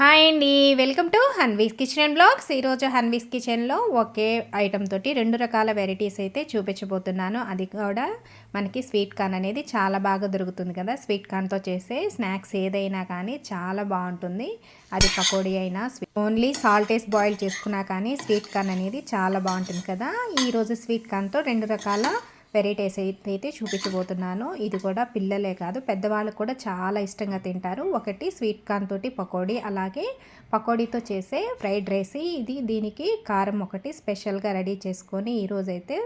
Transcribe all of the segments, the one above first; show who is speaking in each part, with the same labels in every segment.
Speaker 1: Hi అండి. Welcome to Hanvi's kitchen and blogs. ఈరోజు హన్వీస్ కిచెన్లో ఒకే ఐటమ్ తోటి రెండు రకాల వెరైటీస్ అయితే చూపించబోతున్నాను. అది కూడా మనకి స్వీట్ కార్న్ అనేది చాలా బాగా దొరుకుతుంది కదా. స్వీట్ కార్న్తో చేసే స్నాక్స్ ఏదైనా కానీ చాలా బాగుంటుంది. అది పకోడీ అయినా ఓన్లీ సాల్ట్ వేసి బాయిల్ చేసుకున్నా కానీ స్వీట్ కార్న్ అనేది చాలా బాగుంటుంది కదా. ఈరోజు స్వీట్ కార్న్తో రెండు రకాల వెరైటీస్ అయితే చూపించబోతున్నాను. ఇది కూడా పిల్లలే కాదు పెద్దవాళ్ళు కూడా చాలా ఇష్టంగా తింటారు. ఒకటి స్వీట్ కార్న్ తోటి పకోడీ అలాగే పకోడీతో చేసే ఫ్రైడ్ రైస్. ఇది దీనికి కారం ఒకటి స్పెషల్గా రెడీ చేసుకొని ఈరోజైతే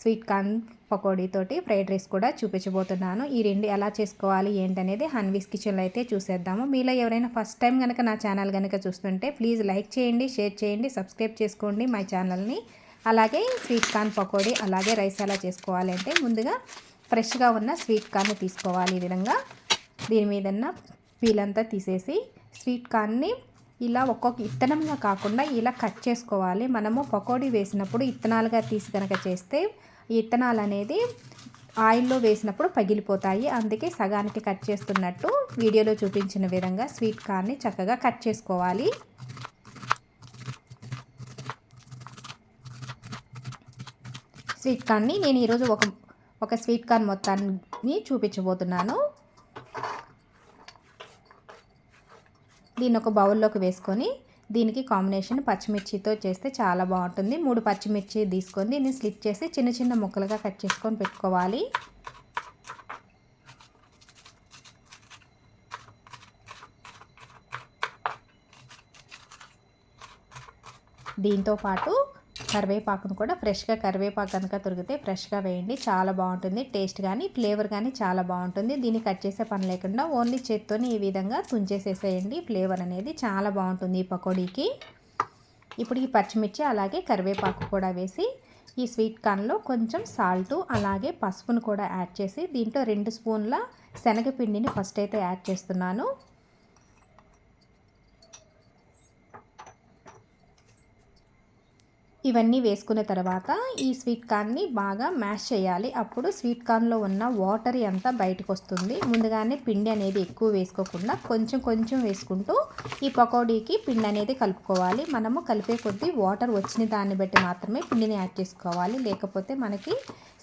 Speaker 1: స్వీట్ కార్న్ పకోడీతోటి ఫ్రైడ్ రైస్ కూడా చూపించబోతున్నాను. ఈ రెండు ఎలా చేసుకోవాలి ఏంటనేది హన్వీస్ కిచెన్లో అయితే చూసేద్దాము. మీలో ఎవరైనా ఫస్ట్ టైం కనుక నా ఛానల్ కనుక చూస్తుంటే ప్లీజ్ లైక్ చేయండి షేర్ చేయండి సబ్స్క్రైబ్ చేసుకోండి. మై ఛానల్ని అలాగే స్వీట్ కార్న్ పకోడీ అలాగే రైస్ ఎలా చేసుకోవాలి అంటే ముందుగా ఫ్రెష్గా ఉన్న స్వీట్ కార్న్ తీసుకోవాలి ఈ విధంగా. దీని మీదన్న పీలంతా తీసేసి స్వీట్ కార్న్ని ఇలా ఒక్కొక్క ఇత్తనంగా కాకుండా ఇలా కట్ చేసుకోవాలి. మనము పకోడీ వేసినప్పుడు ఇత్తనాలుగా తీసి కనుక చేస్తే ఈ ఇత్తనాలు అనేది ఆయిల్లో వేసినప్పుడు పగిలిపోతాయి. అందుకే సగానికి కట్ చేస్తున్నట్టు వీడియోలో చూపించిన విధంగా స్వీట్ కార్న్ని చక్కగా కట్ చేసుకోవాలి. స్వీట్ కార్న్ని నేను ఈరోజు ఒక ఒక స్వీట్ కార్న్ మొత్తాన్ని చూపించబోతున్నాను. దీన్ని ఒక బౌల్లోకి వేసుకొని దీనికి కాంబినేషన్ పచ్చిమిర్చితో చేస్తే చాలా బాగుంటుంది. మూడు పచ్చిమిర్చి తీసుకొని దీన్ని స్లిప్ చేసి చిన్న చిన్న ముక్కలుగా కట్ చేసుకొని పెట్టుకోవాలి. దీంతో పాటు కరివేపాకును కూడా ఫ్రెష్గా కరివేపాకు కనుక దొరికితే ఫ్రెష్గా వేయండి. చాలా బాగుంటుంది. టేస్ట్ కానీ ఫ్లేవర్ కానీ చాలా బాగుంటుంది. దీన్ని కట్ చేసే పని లేకుండా ఓన్లీ చేత్తోని ఈ విధంగా తుంచేసేసేయండి. ఫ్లేవర్ అనేది చాలా బాగుంటుంది ఈ పకోడీకి. ఇప్పుడు ఈ పచ్చిమిర్చి అలాగే కరివేపాకు కూడా వేసి ఈ స్వీట్ కార్న్లో కొంచెం సాల్టు అలాగే పసుపును కూడా యాడ్ చేసి దీంట్లో రెండు స్పూన్ల శనగపిండిని ఫస్ట్ అయితే యాడ్ చేస్తున్నాను. ఇవన్నీ వేసుకున్న తర్వాత ఈ స్వీట్ కార్న్ని బాగా మ్యాష్ చేయాలి. అప్పుడు స్వీట్ కార్న్లో ఉన్న వాటర్ అంతా బయటకు వస్తుంది ముందుగానే పిండి అనేది ఎక్కువ వేసుకోకుండా కొంచెం కొంచెం వేసుకుంటూ ఈ పకోడీకి పిండి అనేది కలుపుకోవాలి. మనము కలిపే కొద్దీ వాటర్ వచ్చిన దాన్ని బట్టి మాత్రమే పిండిని యాడ్ చేసుకోవాలి. లేకపోతే మనకి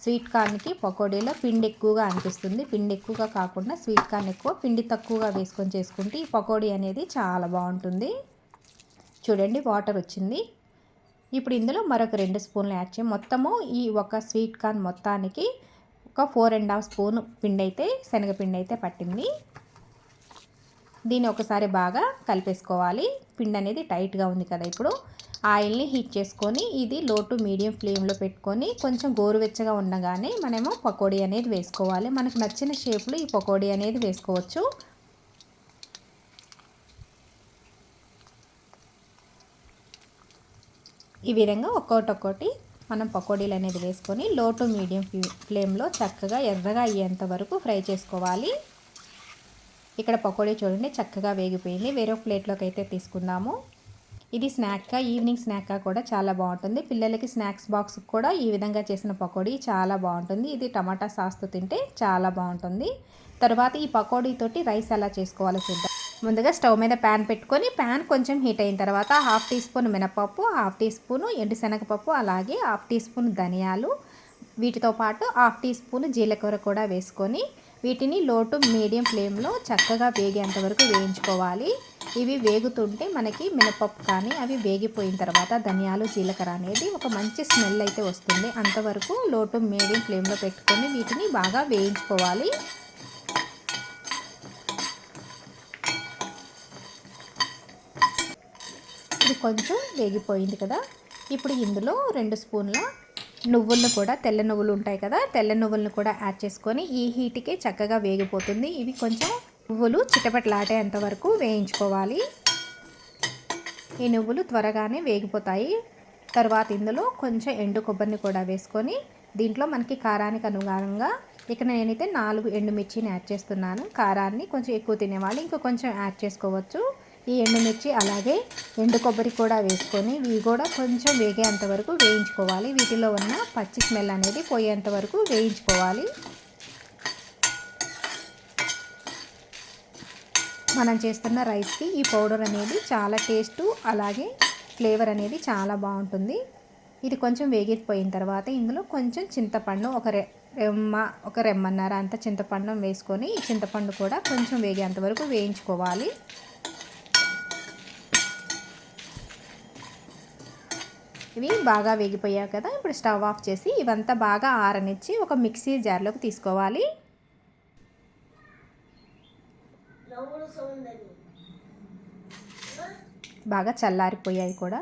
Speaker 1: స్వీట్ కార్న్కి పకోడీలో పిండి ఎక్కువగా అనిపిస్తుంది. పిండి ఎక్కువగా కాకుండా స్వీట్ కార్న్ ఎక్కువ పిండి తక్కువగా వేసుకొని చేసుకుంటే ఈ పకోడీ అనేది చాలా బాగుంటుంది. చూడండి వాటర్ వచ్చింది. ఇప్పుడు ఇందులో మరొక రెండు స్పూన్లు యాడ్ చేయి. మొత్తము ఈ ఒక స్వీట్ కార్న్ మొత్తానికి ఒక ఫోర్ అండ్ హాఫ్ స్పూన్ పిండి అయితే శనగపిండి అయితే పట్టింది. దీన్ని ఒకసారి బాగా కలిపేసుకోవాలి. పిండి అనేది టైట్గా ఉంది కదా ఇప్పుడు. ఆయిల్ని హీట్ చేసుకొని ఇది లో టు మీడియం ఫ్లేమ్లో పెట్టుకొని కొంచెం గోరువెచ్చగా ఉండగానే మనము పకోడీ అనేది వేసుకోవాలి. మనకు నచ్చిన షేప్లో ఈ పకోడీ అనేది వేసుకోవచ్చు. ఈ విధంగా ఒక్కొక్కటి ఒక్కొక్కటి మనం పకోడీలు అనేది వేసుకొని లో టు మీడియం ఫ్లేమ్లో చక్కగా ఎర్రగా అయ్యేంత వరకు ఫ్రై చేసుకోవాలి. ఇక్కడ పకోడీ చూడండి చక్కగా వేగిపోయింది. వేరే ప్లేట్లోకి అయితే తీసుకుందాము. ఇది స్నాక్గా ఈవినింగ్ స్నాక్గా కూడా చాలా బాగుంటుంది. పిల్లలకి స్నాక్స్ బాక్స్ కూడా ఈ విధంగా చేసిన పకోడీ చాలా బాగుంటుంది. ఇది టమాటా సాస్తో తింటే చాలా బాగుంటుంది. తర్వాత ఈ పకోడీతోటి రైస్ ఎలా చేసుకోవాలో చూద్దాం. ముందుగా స్టవ్ మీద ప్యాన్ పెట్టుకొని ప్యాన్ కొంచెం హీట్ అయిన తర్వాత హాఫ్ టీ స్పూన్ మినపప్పు హాఫ్ టీ స్పూన్ ఎండుశనగపప్పు అలాగే హాఫ్ టీ స్పూన్ ధనియాలు. వీటితో పాటు హాఫ్ టీ స్పూన్ జీలకర్ర కూడా వేసుకొని వీటిని లోటు మీడియం ఫ్లేమ్లో చక్కగా వేగేంత వరకు వేయించుకోవాలి. ఇవి వేగుతుంటే మనకి మినపప్పు కానీ అవి వేగిపోయిన తర్వాత ధనియాలు జీలకర్ర అనేది ఒక మంచి స్మెల్ అయితే వస్తుంది. అంతవరకు లోటు మీడియం ఫ్లేమ్లో పెట్టుకొని వీటిని బాగా వేయించుకోవాలి. ఇది కొంచెం వేగిపోయింది కదా. ఇప్పుడు ఇందులో రెండు స్పూన్ల నువ్వులను కూడా తెల్ల నువ్వులు ఉంటాయి కదా తెల్ల నువ్వులను కూడా యాడ్ చేసుకొని ఈ హీట్కే చక్కగా వేగిపోతుంది. ఇవి కొంచెం నువ్వులు చిటపట్లాడేంత వరకు వేయించుకోవాలి. ఈ నువ్వులు త్వరగానే వేగిపోతాయి. తర్వాత ఇందులో కొంచెం ఎండు కొబ్బరిని కూడా వేసుకొని దీంట్లో మనకి కారానికి అనుగుణంగా ఇక్కడ నేనైతే నాలుగు ఎండుమిర్చిని యాడ్ చేస్తున్నాను. కారాన్ని కొంచెం ఎక్కువ తినేవాళ్ళు ఇంకా కొంచెం యాడ్ చేసుకోవచ్చు. ఈ ఎండుమిర్చి అలాగే ఎండు కొబ్బరి కూడా వేసుకొని ఇవి కూడా కొంచెం వేగేంత వరకు వేయించుకోవాలి. వీటిలో ఉన్న పచ్చి స్మెల్ అనేది పోయేంత వరకు వేయించుకోవాలి. మనం చేస్తున్న రైస్కి ఈ పౌడర్ అనేది చాలా టేస్ట్ అలాగే ఫ్లేవర్ అనేది చాలా బాగుంటుంది. ఇది కొంచెం వేగిపోయిన తర్వాత ఇందులో కొంచెం చింతపండు ఒక రెమ్మ ఒక రెమ్మన్నర అంత చింతపండు వేసుకొని ఈ చింతపండు కూడా కొంచెం వేగేంత వరకు వేయించుకోవాలి. ఇవి బాగా వేగిపోయాయి కదా ఇప్పుడు స్టవ్ ఆఫ్ చేసి ఇవంతా బాగా ఆరనిచ్చి ఒక మిక్సీ జార్లోకి తీసుకోవాలి. బాగా చల్లారిపోయాయి కూడా.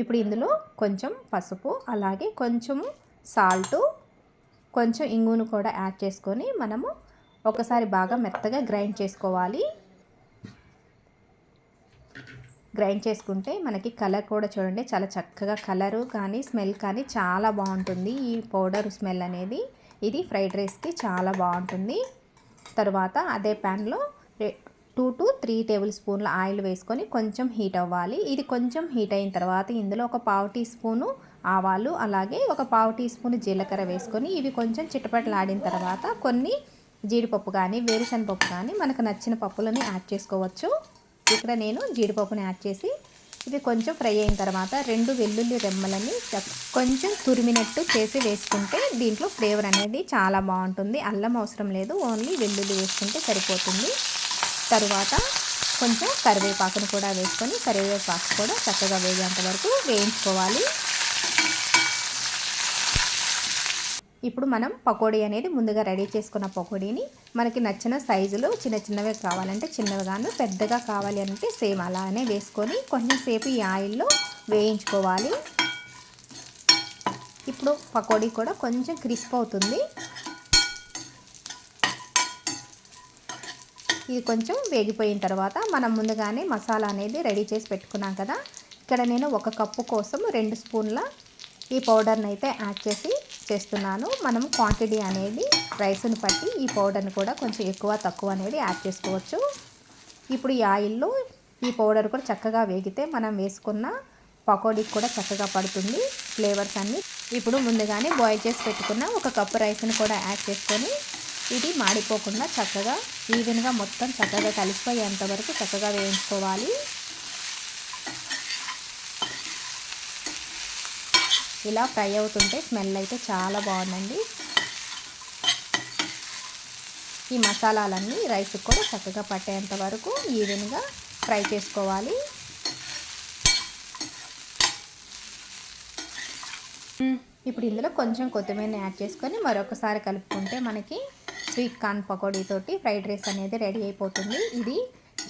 Speaker 1: ఇప్పుడు ఇందులో కొంచెం పసుపు అలాగే కొంచెము సాల్టు కొంచెం ఇంగును కూడా యాడ్ చేసుకొని మనము ఒకసారి బాగా మెత్తగా గ్రైండ్ చేసుకోవాలి. గ్రైండ్ చేసుకుంటే మనకి కలర్ కూడా చూడండి చాలా చక్కగా కలరు కానీ స్మెల్ కానీ చాలా బాగుంటుంది. ఈ పౌడర్ స్మెల్ అనేది ఇది ఫ్రైడ్ రైస్కి చాలా బాగుంటుంది. తర్వాత అదే ప్యాన్లో టూ టు త్రీ టేబుల్ స్పూన్ల ఆయిల్ వేసుకొని కొంచెం హీట్ అవ్వాలి. ఇది కొంచెం హీట్ అయిన తర్వాత ఇందులో ఒక పావు టీ స్పూను ఆవాలు అలాగే ఒక పావు టీ స్పూన్ జీలకర్ర వేసుకొని ఇవి కొంచెం చిట్టపట్లాడిన తర్వాత కొన్ని జీడిపప్పు కానీ వేరుశనగపప్పు కానీ మనకు నచ్చిన పప్పులని యాడ్ చేసుకోవచ్చు. ఇక్కడ నేను జీడిపప్పుని యాడ్ చేసి ఇది కొంచెం ఫ్రై అయిన తర్వాత రెండు వెల్లుల్లి రెమ్మలని కొంచెం తురిమినట్టు చేసి వేసుకుంటే దీంట్లో ఫ్లేవర్ అనేది చాలా బాగుంటుంది. అల్లం అవసరం లేదు. ఓన్లీ వెల్లుల్లి వేసుకుంటే సరిపోతుంది. తరువాత కొంచెం కరివేపాకును కూడా వేసుకొని కరివేపాకు కూడా చక్కగా వేగేంత వరకు వేయించుకోవాలి. ఇప్పుడు మనం పకోడీ అనేది ముందుగా రెడీ చేసుకున్న పకోడీని మనకి నచ్చిన సైజులో చిన్న చిన్నవి కావాలంటే చిన్నవిగాను పెద్దగా కావాలి అంటే సేమ్ అలానే వేసుకొని కొంచెంసేపు ఈ ఆయిల్లో వేయించుకోవాలి. ఇప్పుడు పకోడీ కూడా కొంచెం క్రిస్ప్ అవుతుంది. ఇది కొంచెం వేగిపోయిన తర్వాత మనం ముందుగానే మసాలా అనేది రెడీ చేసి పెట్టుకున్నాం కదా. ఇక్కడ నేను ఒక కప్పు కోసం రెండు స్పూన్ల ఈ పౌడర్ని అయితే యాడ్ చేసి చేస్తున్నాను. మనం క్వాంటిటీ అనేది రైస్ని బట్టి ఈ పౌడర్ని కూడా కొంచెం ఎక్కువ తక్కువ అనేది యాడ్ చేసుకోవచ్చు. ఇప్పుడు ఈ ఆయిల్లో ఈ పౌడర్ కూడా చక్కగా వేగితే మనం వేసుకున్న పకోడీకి కూడా చక్కగా పడుతుంది. ఫ్లేవర్స్ అన్నీ ఇప్పుడు ముందుగానే బాయిల్ చేసి పెట్టుకున్న ఒక కప్పు రైస్ని కూడా యాడ్ చేసుకొని ఇది మాడిపోకుండా చక్కగా ఈవెన్గా మొత్తం చక్కగా కలిసిపోయేంత వరకు చక్కగా వేయించుకోవాలి. ఇలా ఫ్రై అవుతుంటే స్మెల్ అయితే చాలా బాగుందండి. ఈ మసాలాలన్నీ రైస్కి కూడా చక్కగా పట్టేంత వరకు ఈవెన్గా ఫ్రై చేసుకోవాలి. ఇప్పుడు ఇందులో కొంచెం కొత్తిమీర యాడ్ చేసుకొని మరొకసారి కలుపుకుంటే మనకి స్వీట్ కార్న్ పకోడీతోటి ఫ్రైడ్ రైస్ అనేది రెడీ అయిపోతుంది. ఇది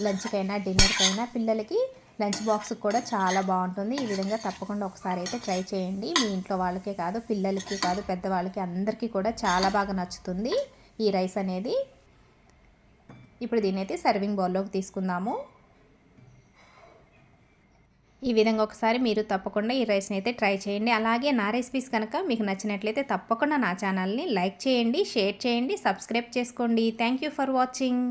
Speaker 1: లంచ్కైనా డిన్నర్కైనా పిల్లలకి లంచ్ బాక్స్ కూడా చాలా బాగుంటుంది. ఈ విధంగా తప్పకుండా ఒకసారి అయితే ట్రై చేయండి. మీ ఇంట్లో వాళ్ళకే కాదు పిల్లలకి కాదు పెద్దవాళ్ళకి అందరికీ కూడా చాలా బాగా నచ్చుతుంది ఈ రైస్ అనేది. ఇప్పుడు దీని అయితే సర్వింగ్ బౌల్లోకి తీసుకుందాము. ఈ విధంగా ఒకసారి మీరు తప్పకుండా ఈ రైస్ని అయితే ట్రై చేయండి. అలాగే నా రెసిపీస్ కనుక మీకు నచ్చినట్లయితే తప్పకుండా నా ఛానల్ని లైక్ చేయండి షేర్ చేయండి సబ్స్క్రైబ్ చేసుకోండి. Thank you for watching